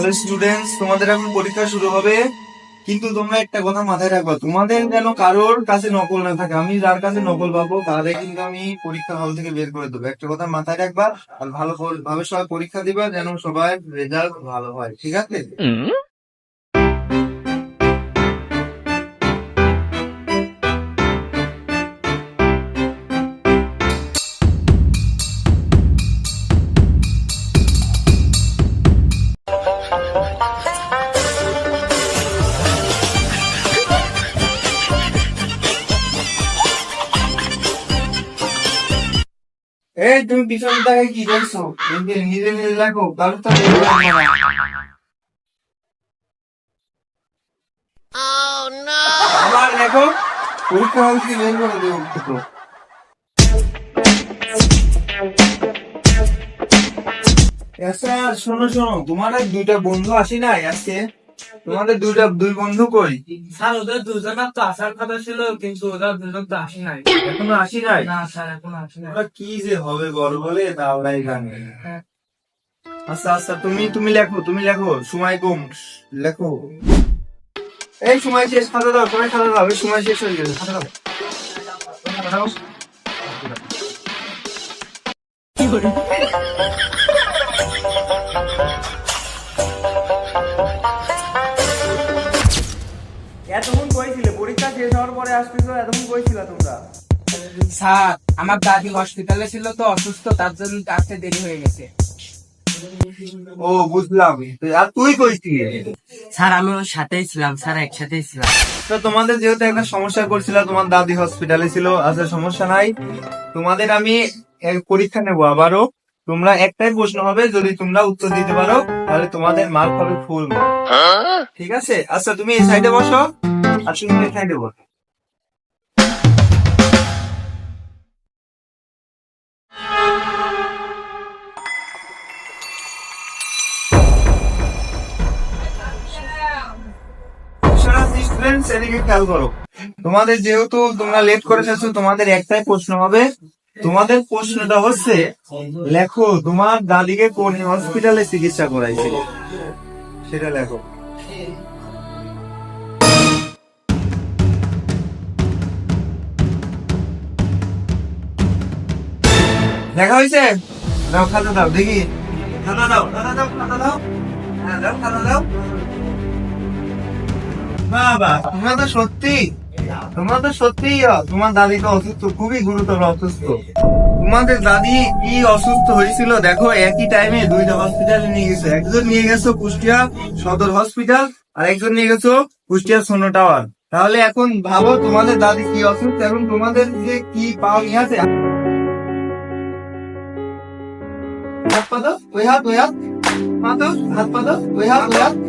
Hello students তোমাদের এখন পরীক্ষা শুরু হবে। কিন্তু তোমরা একটা কথা মাথায় রাখবা তোমাদের যেন কারোর কাছে নকল না থাকে। আমি যার কাছে নকল পাবো, তাদের কিন্তু আমি পরীক্ষা হল থেকে বের করে দেবো। একটা কথা মাথায় রাখবা আর ভালো ভাবে সবাই পরীক্ষা দিবা যেন সবাই রেজাল্ট ভালো হয়। ঠিক আছে? এই তুমি পিছনে তাকে কি দেখছ? নিজে নিজে নিজে দেখো তো না। আবার দেখো পরীক্ষা হল থেকে বের করে দেবো শোনো শোনো তোমাদের দুইটা বন্ধু আসি নাই আজকে? তোমাদের দুইটা দুই বন্ধু কই? স্যার ওদের দুজনের তো আসার কথা ছিল কিন্তু ওদের দুজন তো আসি নাই। এখনও আসি নাই? না স্যার এখন আসি নাই। ওরা কি যে হবে বড় বলে তা ওরাই জানে। হ্যাঁ। আচ্ছা আচ্ছা তুমি তুমি লেখো তুমি লেখো সময় কম। লেখো। এই সময় শেষ খাতা দাও সবাই খাতা দাও সময় শেষ হয়ে গেছে খাতা দাও। খাতা দাও। পরীক্ষা শেষ হওয়ার পরে আসতেছো এতক্ষণ কইছিলা তোমরা? স্যার আমার দাদি হসপিটালে ছিল তো অসুস্থ তার জন্য আসতে দেরি হয়ে গেছে। ও বুঝলাম। আর তুই কইছিলি স্যার আমি ওর সাথেই ছিলাম। স্যার একসাথেই ছিলাম। তো তোমাদের যেহেতু একটা সমস্যা করছিল তোমার দাদি হসপিটালে ছিল আচ্ছা সমস্যা নাই। তোমাদের আমি পরীক্ষা নেব আবারও। তোমরা একটাই প্রশ্ন হবে যদি তোমরা উত্তর দিতে পারো তাহলে তোমাদের মার্ক হবে ফুল ঠিক আছে? আচ্ছা তুমি এই সাইডে বসো। এই সাইডে এদিকে খেয়াল করো। তোমাদের যেহেতু তোমরা লেট করে এসেছ তোমাদের একটাই প্রশ্ন হবে, তোমাদের প্রশ্নটা হচ্ছে, লেখো, তোমার দাদিকে কোন হসপিটালে চিকিৎসা করাইছিল সেটা লেখো। দেখা হয়েছে দাও খাতা দাও, দেখি। খাতা দাও খাতা দাও খাতা দাও। হ্যাঁ দাও খাতা দাও। দেখো, একই টাইমে দুইটা হসপিটালে নিয়ে গেছো। একজন নিয়ে গেছো কুষ্টিয়া সদর হসপিটাল আর একজন নিয়ে গেছো কুষ্টিয়া সোনো টাওয়ার তাহলে এখন ভাবো তোমাদের দাদি কি অসুস্থ এখন তোমাদের যে কি পাওয়া আছে হাত পাতো ওই হাত ওই হাত পাতো হাত পাতো ওই হাত ওই হাত